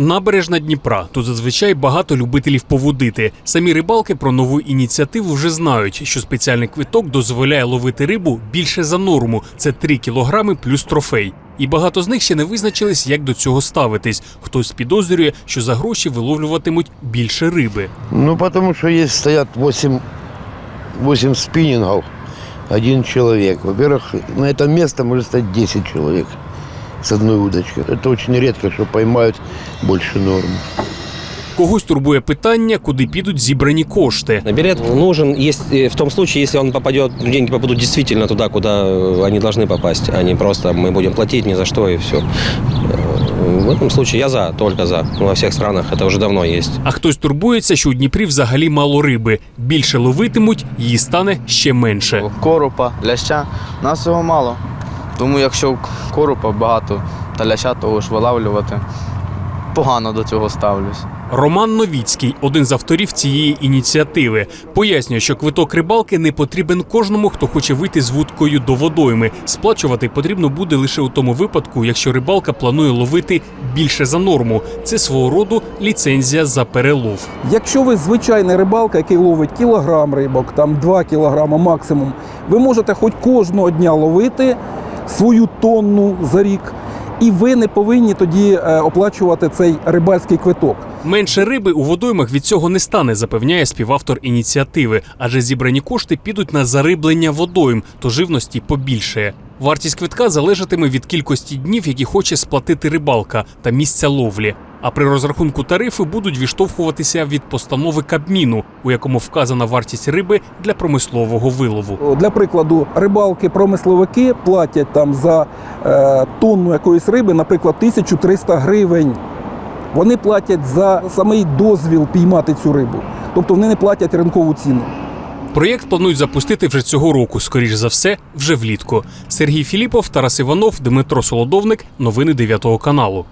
Набережна Дніпра. Тут зазвичай багато любителів поводити. Самі рибалки про нову ініціативу вже знають, що спеціальний квиток дозволяє ловити рибу більше за норму. Це 3 кілограми плюс трофей. І багато з них ще не визначились, як до цього ставитись. Хтось підозрює, що за гроші виловлюватимуть більше риби. Ну, потому что есть стоят 8, 8 спиннингов, один человек. Во-первых, на это место может стать 10 человек с одной удочкой. Это очень редко, что поймают больше нормы. Когось турбує питання, куди підуть зібрані кошти. Билет нужен есть э, в том случае, если он попадет, деньги попадут действительно туда, куда э, они должны попасть, а не просто мы будем платить ни за что и все. В этом случае я за, только за. Ну, Во всех странах это уже давно есть. А хтось турбується, що у Дніпрі взагалі мало риби. Більше ловитимуть, її стане ще менше. коропа, ляща. Нас його мало. Тому якщо коропа багато та ляща, то ж вилавлювати. Погано до цього ставлюсь. Роман Новіцький, один з авторів цієї ініціативи, пояснює, що квиток рибалки не потрібен кожному, хто хоче вийти з вудкою до водойми. Сплачувати потрібно буде лише у тому випадку, якщо рибалка планує ловити більше за норму. Це свого роду ліцензія за перелов. Якщо ви звичайний рибалка, який ловить кілограм рибок, там 2 кілограми максимум, ви можете хоч кожного дня ловити свою тонну за рік, і ви не повинні тоді е, оплачувати цей рибальський квиток. Менше риби у водоймах від цього не стане, запевняє співавтор ініціативи, адже зібрані кошти підуть на зариблення водойм, то живності побільшає. Вартість квитка залежатиме від кількості днів, які хоче сплатити рибалка та місця ловлі. А при розрахунку тарифи будуть відштовхуватися від постанови Кабміну, у якому вказана вартість риби для промислового вилову. Для прикладу, рибалки-промисловики платять там за е, тонну якоїсь риби, наприклад, 1300 гривень. Вони платять за самий дозвіл піймати цю рибу. Тобто вони не платять ринкову ціну. Проєкт планують запустити вже цього року, скоріш за все, вже влітку. Сергій Філіпов, Тарас Іванов, Дмитро Солодовник. Новини 9 каналу.